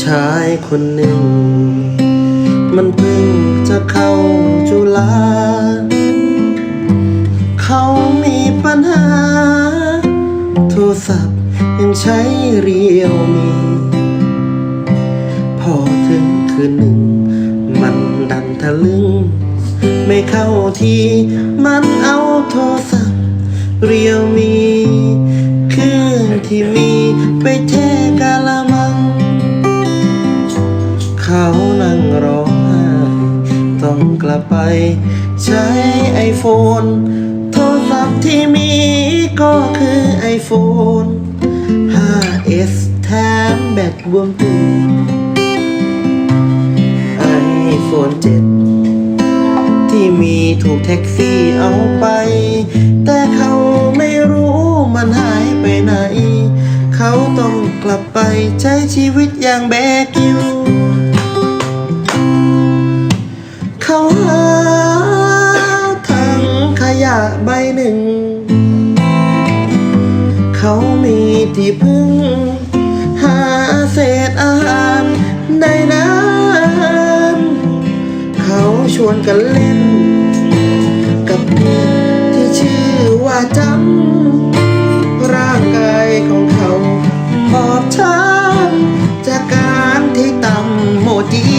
ชายคนหนึ่ง มันเพิ่งจะเข้าจุฬาเขามีปัญหา โทรศัพท์ยังใช้เรียวมี พอถึงคืนหนึ่ง มันดันทะลึงไม่เข้าทีมันเอาโทรศัพท์เรียวมีเครื่องที่มีไปเท ไป ใช้ไอโฟนโทรศัพท์ที่มีก็คือไอโฟน 5S แถมแบตบวมตูไอโฟน7 ที่มีถูกแท็กซี่เอาไป แต่เขาไม่รู้มันหายไปไหน เขาต้องกลับไปใช้ชีวิตอย่างแบกิว เขามีที่พึ่ง หาเศษอาหารในน้ำเขาชวนกันเล่น กับเด็กที่ชื่อว่าจำร่างกายของเขาบอบช้ำจากการที่ต่ำโมดี